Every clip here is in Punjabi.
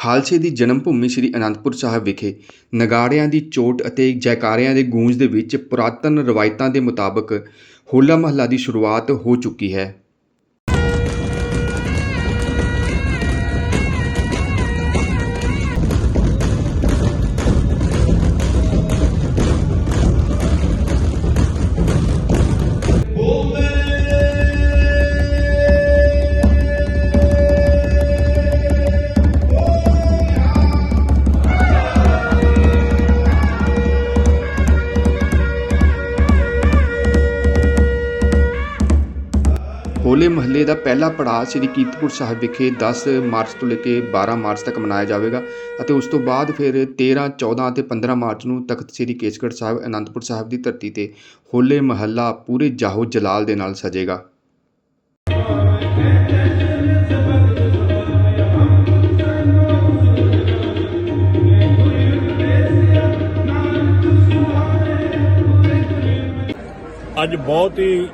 ਖਾਲਸੇ ਦੀ ਜਨਮ ਭੂਮੀ ਸ੍ਰੀ ਅਨੰਦਪੁਰ ਸਾਹਿਬ ਵਿਖੇ ਨਗਾੜਿਆਂ ਦੀ ਚੋਟ ਅਤੇ ਜੈਕਾਰਿਆਂ ਦੇ ਗੂੰਜ ਦੇ ਵਿੱਚ ਪੁਰਾਤਨ ਰਵਾਇਤਾਂ ਦੇ ਮੁਤਾਬਕ ਹੋਲਾ ਮਹੱਲਾ ਦੀ ਸ਼ੁਰੂਆਤ ਹੋ ਚੁੱਕੀ ਹੈ। ਹੋਲੇ ਮਹੱਲੇ ਦਾ ਪਹਿਲਾ ਪੜਾਅ ਸ੍ਰੀ ਕੀਰਤਪੁਰ ਸਾਹਿਬ ਵਿਖੇ 10 ਮਾਰਚ ਤੋਂ ਲੈ ਕੇ 12 ਮਾਰਚ ਤੱਕ ਮਨਾਇਆ ਜਾਵੇਗਾ ਅਤੇ ਉਸ ਤੋਂ ਬਾਅਦ ਫਿਰ 13 14 ਅਤੇ 15 ਮਾਰਚ ਨੂੰ ਤਖਤ ਸ੍ਰੀ ਕੇਸਗੜ੍ਹ ਸਾਹਿਬ, ਅਨੰਦਪੁਰ ਸਾਹਿਬ ਦੀ ਧਰਤੀ ਤੇ ਹੋਲੇ ਮਹੱਲਾ ਪੂਰੇ ਜਾਹੋ ਜਲਾਲ ਦੇ ਨਾਲ ਸਜੇਗਾ। ਅੱਜ ਬਹੁਤ ਹੀ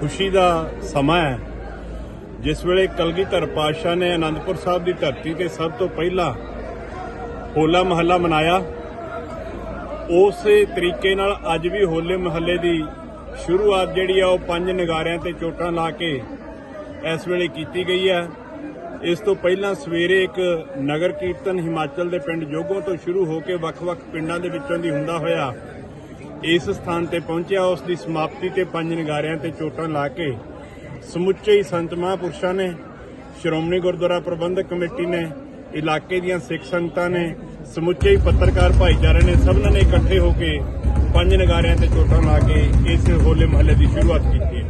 ਖੁਸ਼ੀ ਦਾ ਸਮਾਂ ਹੈ। ਜਿਸ ਵੇਲੇ ਕਲਗੀਧਰ ਪਾਤਸ਼ਾਹ ਨੇ ਆਨੰਦਪੁਰ ਸਾਹਿਬ ਦੀ ਧਰਤੀ ਤੇ ਸਭ ਤੋਂ ਪਹਿਲਾਂ ਹੋਲਾ ਮਹੱਲਾ ਮਨਾਇਆ, ਉਸੇ ਤਰੀਕੇ ਨਾਲ ਅੱਜ ਵੀ ਹੋਲੇ ਮਹੱਲੇ ਦੀ ਸ਼ੁਰੂਆਤ ਜਿਹੜੀ ਆ, ਉਹ ਪੰਜ ਨਗਾਰਿਆਂ ਤੇ ਚੋਟਾਂ ਲਾ ਕੇ ਇਸ ਵੇਲੇ ਕੀਤੀ ਗਈ ਹੈ। ਇਸ ਤੋਂ ਪਹਿਲਾਂ ਸਵੇਰੇ ਇੱਕ ਨਗਰ ਕੀਰਤਨ ਹਿਮਾਚਲ ਦੇ ਪਿੰਡ ਜੋਗੋਂ ਤੋਂ ਸ਼ੁਰੂ ਹੋ ਕੇ ਵੱਖ-ਵੱਖ ਪਿੰਡਾਂ ਦੇ ਵਿੱਚੋਂ ਦੀ ਹੁੰਦਾ ਹੋਇਆ ਇਸ ਸਥਾਨ ਤੇ ਪਹੁੰਚਿਆ, ਉਸ ਦੀ ਸਮਾਪਤੀ ਤੇ ਪੰਜ ਨਗਾਰਿਆਂ ਤੇ ਚੋਟਾਂ ਲਾ ਕੇ ਸਮੁੱਚੇ ਹੀ ਸੰਤ ਮਹਾਂਪੁਰਸ਼ਾਂ ਨੇ, ਸ਼੍ਰੋਮਣੀ ਗੁਰਦੁਆਰਾ ਪ੍ਰਬੰਧਕ ਕਮੇਟੀ ਨੇ, ਇਲਾਕੇ ਦੀਆਂ ਸਿੱਖ ਸੰਗਤਾਂ ਨੇ, ਸਮੁੱਚੇ ਹੀ ਪੱਤਰਕਾਰ ਭਾਈਚਾਰੇ ਨੇ, ਸਭਨਾਂ ਨੇ ਇਕੱਠੇ ਹੋ ਕੇ ਪੰਜ ਨਗਾਰਿਆਂ ਤੇ ਚੋਟਾਂ ਲਾ ਕੇ ਇਸ ਹੋਲੇ ਮਹੱਲੇ ਦੀ ਸ਼ੁਰੂਆਤ ਕੀਤੀ ਹੈ।